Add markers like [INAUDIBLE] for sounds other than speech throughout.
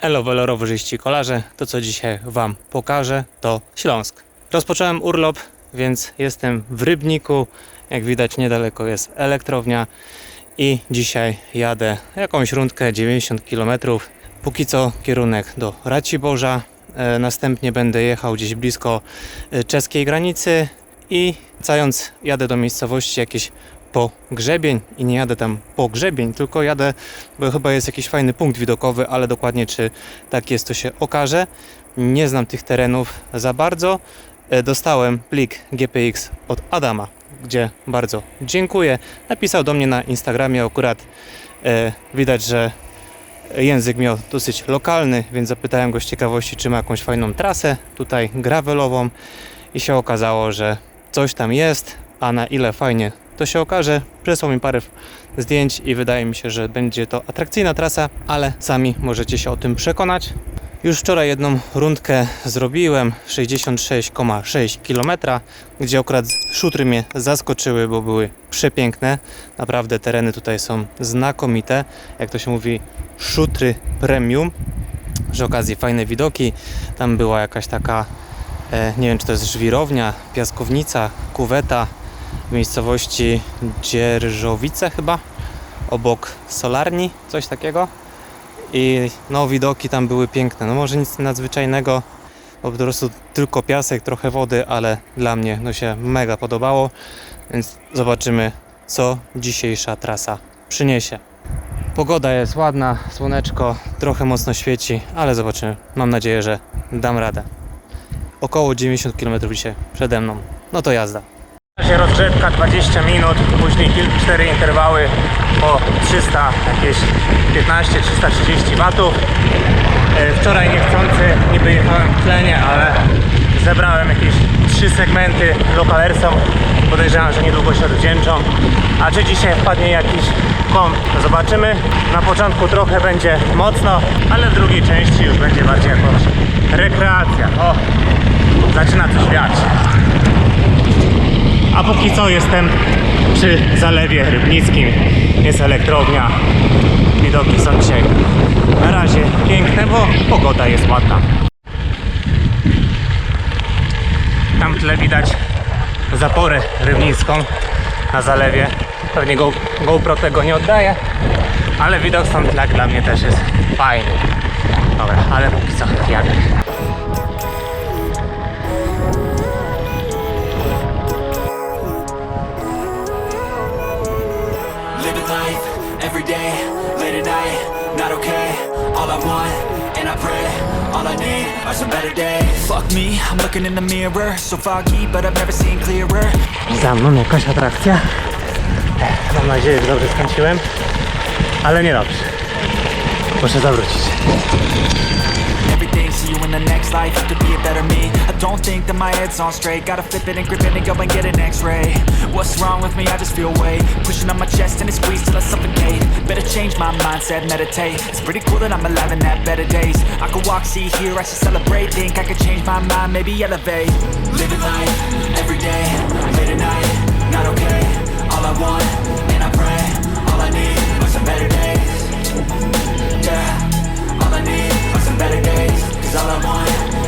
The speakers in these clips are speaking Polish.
Elo welorowerzyści kolarze, to co dzisiaj Wam pokażę to Śląsk. Rozpocząłem urlop, więc jestem w Rybniku, jak widać niedaleko jest elektrownia i dzisiaj jadę jakąś rundkę 90 km. Póki co kierunek do Raciborza, e, następnie będę jechał gdzieś blisko e, czeskiej granicy i cając jadę do miejscowości jakieś po grzebień i nie jadę tam po grzebień, tylko jadę, bo chyba jest jakiś fajny punkt widokowy, ale dokładnie czy tak jest to się okaże. Nie znam tych terenów za bardzo. E, Dostałem plik GPX od Adama, gdzie bardzo dziękuję. Napisał do mnie na Instagramie akurat e, widać, że język miał dosyć lokalny, więc zapytałem go z ciekawości, czy ma jakąś fajną trasę tutaj gravelową i się okazało, że coś tam jest, a na ile fajnie to się okaże. Przesłał mi parę zdjęć i wydaje mi się, że będzie to atrakcyjna trasa, ale sami możecie się o tym przekonać. Już wczoraj jedną rundkę zrobiłem 66,6 km, gdzie akurat szutry mnie zaskoczyły, bo były przepiękne. Naprawdę tereny tutaj są znakomite. Jak to się mówi, szutry premium. Przy okazji fajne widoki. Tam była jakaś taka, e, nie wiem czy to jest żwirownia, piaskownica, kuweta w miejscowości Dzierżowice chyba, obok Solarni, coś takiego. I no widoki tam były piękne. No może nic nadzwyczajnego, bo po prostu tylko piasek, trochę wody, ale dla mnie no się mega podobało. Więc zobaczymy co dzisiejsza trasa przyniesie. Pogoda jest ładna, słoneczko trochę mocno świeci, ale zobaczymy. Mam nadzieję, że dam radę. Około 90 km dzisiaj przede mną. No to jazda. Się rozgrzewka 20 minut, później kilka cztery interwały po 300, jakieś 15-330 watów. E, Wczoraj niechcący niby jechałem w tlenie, ale zebrałem jakieś trzy segmenty lokalersom. Podejrzewam, że niedługo się odwdzięczą. A czy dzisiaj wpadnie jakiś to zobaczymy. Na początku trochę będzie mocno, ale w drugiej części już będzie bardziej jakąś rekreacja. O, zaczyna coś wiać. A póki co jestem przy zalewie rybnickim. Jest elektrownia. Widoki są dzisiaj na razie piękne, bo pogoda jest ładna. Tam tle widać zaporę rybnicką na zalewie. Pewnie Go, GoPro tego nie oddaje, ale widok stąd dla mnie też jest fajny. Dobra, ale póki co jadę. Life every day, late at night, not okay. All I want, and I pray, all I need are some better days. Fuck me, I'm looking in the mirror So foggy, but I've never seen clearer Za mną jakaś atrakcja. Mam nadzieję, że dobrze skręciłem, ale nie dobrze. Muszę zawrócić. See you in the next life. To be a better me. I don't think that my head's on straight. Gotta flip it and grip it and go and get an x-ray. What's wrong with me? I just feel weight. Pushing on my chest and it squeezes till I suffocate. Better change my mindset, meditate. It's pretty cool that I'm alive and have better days. I could walk, see, hear, I should celebrate. Think I could change my mind, maybe elevate. Living life every day, late at night, not okay. All I want, and I pray, all I need are some better days. Yeah, all I need are some better days. All I want,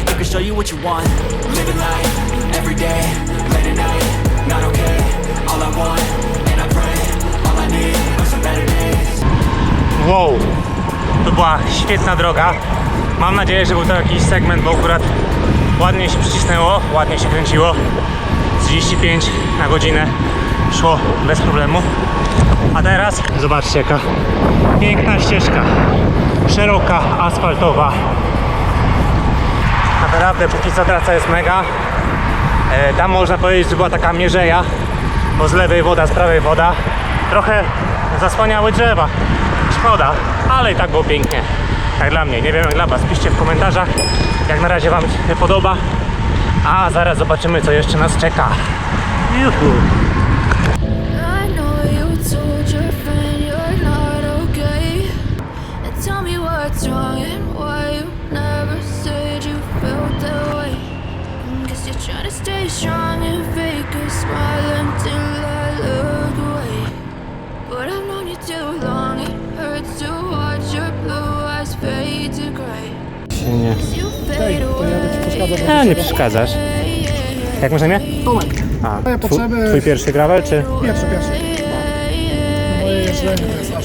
it can show you what you want. Living life every day, late at night, not okay. All I want, and I pray, all I need are some better days. Wow, to była świetna droga. Mam nadzieję, że był to jakiś segment, bo akurat ładnie się przycisnęło, ładnie się kręciło. 35 na godzinę szło bez problemu. A teraz zobaczcie jaka piękna ścieżka. Szeroka, asfaltowa. Naprawdę póki co trasa jest mega. E, Tam można powiedzieć, że była taka mierzeja, bo z lewej woda, z prawej woda. Trochę zasłaniały drzewa. szkoda, ale i tak było pięknie. Jak dla mnie, nie wiem jak dla Was. Piszcie w komentarzach, jak na razie Wam się podoba. A zaraz zobaczymy, co jeszcze nas czeka. Juhu. Tell me what's wrong and why stay strong and fake a smile until I look away. But I've known you too long, it hurts to watch your blue eyes fade to gray. Nie... You fade away. A, nie przeszkadzasz. Jak masz na imię? Tomek, A, Moje potrzeby- twój pierwszy gravel, czy? pierwszy, pierwszy. Moje jeżdżenie to jest aż.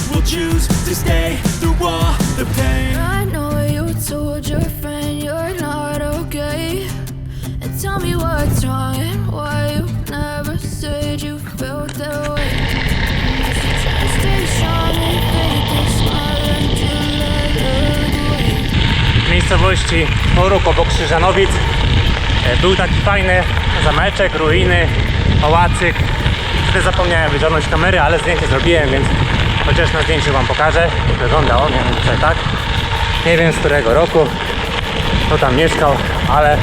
will choose to stay through all the pain I know you told your friend you're not okay. And tell me what's wrong and why you never said you felt that way. Guess you're trying to stay strong and fake a smile until I look away. w miejscowości Oruk obok Krzyżanowic. E, Był taki fajny zameczek, ruiny, pałacyk. Wtedy zapomniałem wyciągnąć kamery, ale zdjęcie zrobiłem, więc chociaż na zdjęciu Wam pokażę. Wygląda on, wiem, tak. Nie wiem z którego roku kto tam mieszkał, ale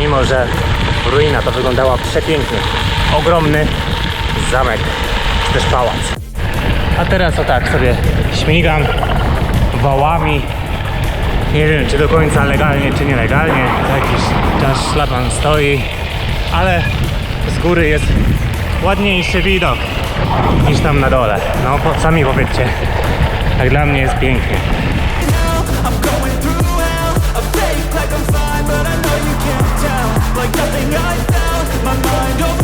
mimo, że ruina to wyglądała przepięknie. Ogromny zamek, czy też pałac. A teraz o tak sobie śmigam wałami nie wiem, czy do końca legalnie, czy nielegalnie. Za jakiś czas szlaban stoi, ale z góry jest ładniejszy widok niż tam na dole. No, po- sami powiedzcie, jak dla mnie jest pięknie. Like nothing I My mind overwhelms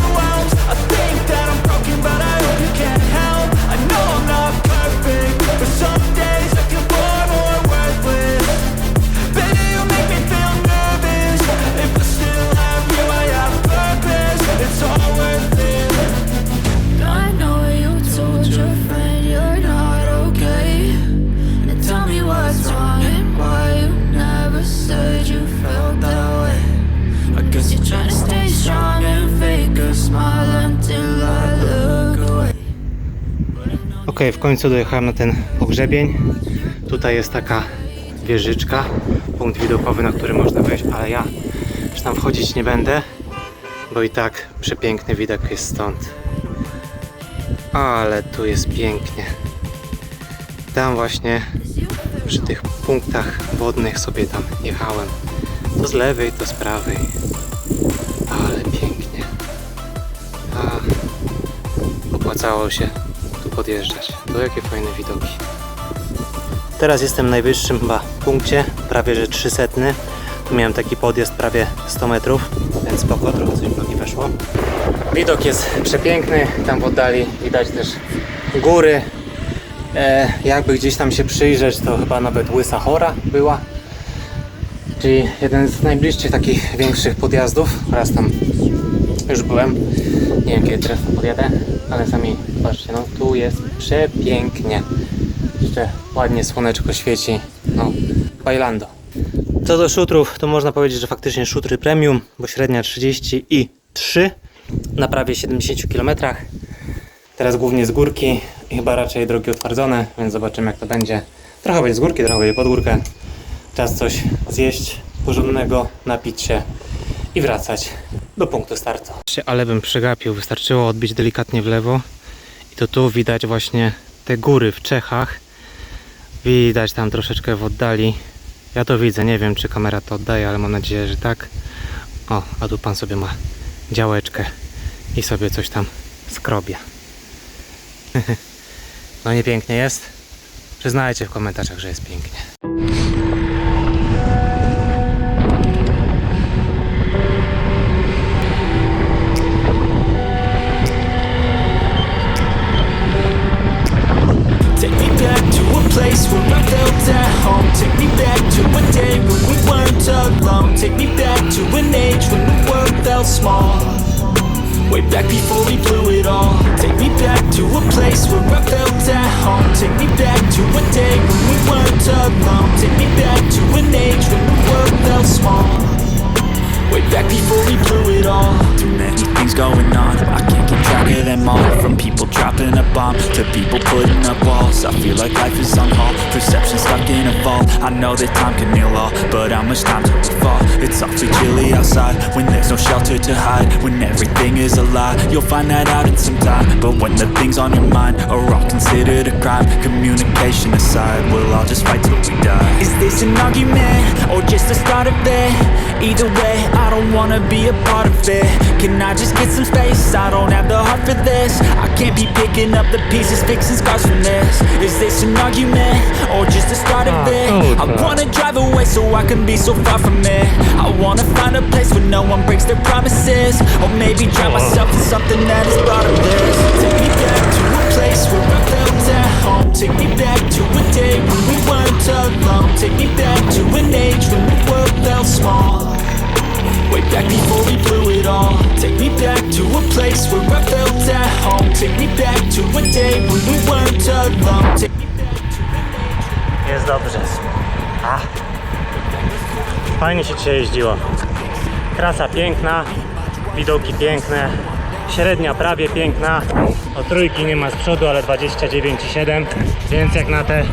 Ok, w końcu dojechałem na ten pogrzebień. Tutaj jest taka wieżyczka, punkt widokowy, na który można wejść, ale ja już tam wchodzić nie będę, bo i tak przepiękny widok jest stąd. Ale tu jest pięknie. Tam właśnie przy tych punktach wodnych sobie tam jechałem. To z lewej, to z prawej. Ale pięknie. A, opłacało się podjeżdżać. To jakie fajne widoki. Teraz jestem w najwyższym chyba punkcie, prawie że 300. Tu miałem taki podjazd prawie 100 metrów, więc spoko, trochę coś pewnie weszło. Widok jest przepiękny, tam w oddali widać też góry. E, jakby gdzieś tam się przyjrzeć, to chyba nawet Łysa Chora była. Czyli jeden z najbliższych takich większych podjazdów. Raz tam już byłem. Nie wiem kiedy teraz podjadę, ale sami zobaczcie, no tu jest przepięknie. Jeszcze ładnie słoneczko świeci. No, bailando. Co do szutrów, to można powiedzieć, że faktycznie szutry premium, bo średnia 33 na prawie 70 km. Teraz głównie z górki i chyba raczej drogi utwardzone, więc zobaczymy jak to będzie. Trochę będzie z górki, trochę będzie pod górkę. Czas coś zjeść porządnego, napić się i wracać do punktu startu. Ale bym przegapił, wystarczyło odbić delikatnie w lewo i to tu widać właśnie te góry w Czechach. Widać tam troszeczkę w oddali. Ja to widzę, nie wiem czy kamera to oddaje, ale mam nadzieję, że tak. O, a tu pan sobie ma działeczkę i sobie coś tam skrobie. [LAUGHS] No nie pięknie jest? Przyznajcie w komentarzach, że jest pięknie. Alone. Take me back to an age when the world felt small. Way back before we blew it all. Too many things going on. I can't keep track of them all. From people dropping a bomb to people putting up walls. I feel like life is on hold. Perception stuck in a vault. I know that time can heal all, but how much time till we fall? It's awfully chilly outside when there's no shelter to hide. When everything is a lie, you'll find that out in some time. But when the things on your mind are all considered a crime, communication aside, we'll all just fight till we die. Is this an argument or just the start of it? Either way, I don't wanna be a part of it. Can I just get some space? I don't have the heart for this. I can't be picking up the pieces, fixing scars from this. Is this an argument or just the start of ah, it? I wanna drive away so I can be so far from it. I wanna find a place where no one breaks their promises. Or maybe drown myself in something that is place where I felt at home. Take me back to a day when we weren't alone. Take me Jest dobrze. A. Fajnie się dzisiaj jeździło. Trasa piękna, widoki piękne, średnia prawie piękna. O trójki nie ma z przodu, ale 29,7, więc jak na te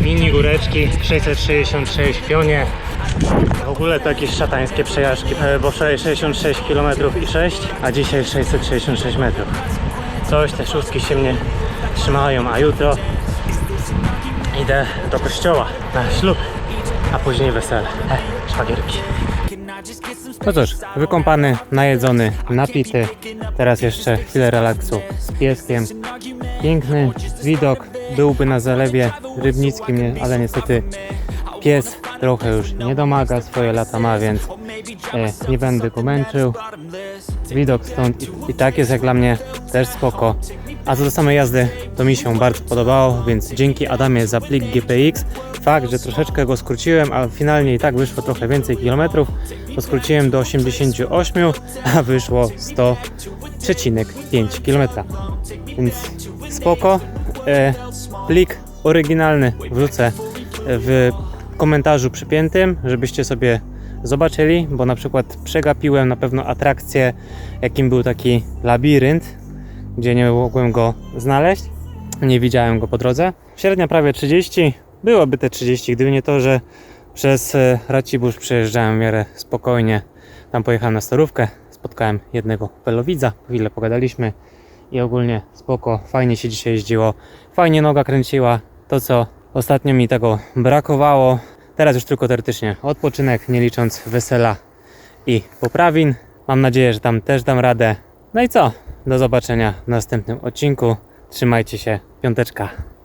mini góreczki 666 pionie. W ogóle to jakieś szatańskie przejażdżki, e, bo wczoraj 66 km i 6, a dzisiaj 666 metrów. Coś te szóstki się mnie trzymają, a jutro idę do kościoła na ślub, a później wesele. E, szwagierki. No cóż, wykąpany, najedzony, napity. Teraz jeszcze chwilę relaksu z pieskiem. Piękny widok byłby na zalewie rybnickim, ale niestety pies trochę już nie domaga, swoje lata ma, więc e, nie będę go męczył. Widok stąd i, i tak jest jak dla mnie też spoko. A co do samej jazdy, to mi się bardzo podobało, więc dzięki Adamie za plik GPX. Fakt, że troszeczkę go skróciłem, a finalnie i tak wyszło trochę więcej kilometrów, to skróciłem do 88, a wyszło 100,5 km. Więc spoko. E, plik oryginalny wrzucę w komentarzu przypiętym, żebyście sobie zobaczyli, bo na przykład przegapiłem na pewno atrakcję, jakim był taki labirynt, gdzie nie mogłem go znaleźć. Nie widziałem go po drodze. Średnia prawie 30. Byłoby te 30, gdyby nie to, że przez e, Racibórz przejeżdżałem w miarę spokojnie. Tam pojechałem na starówkę, spotkałem jednego pelowidza, chwilę pogadaliśmy i ogólnie spoko, fajnie się dzisiaj jeździło, fajnie noga kręciła, to co ostatnio mi tego brakowało. Teraz już tylko teoretycznie odpoczynek, nie licząc wesela i poprawin. Mam nadzieję, że tam też dam radę. No i co? Do zobaczenia w następnym odcinku. Trzymajcie się. Piąteczka.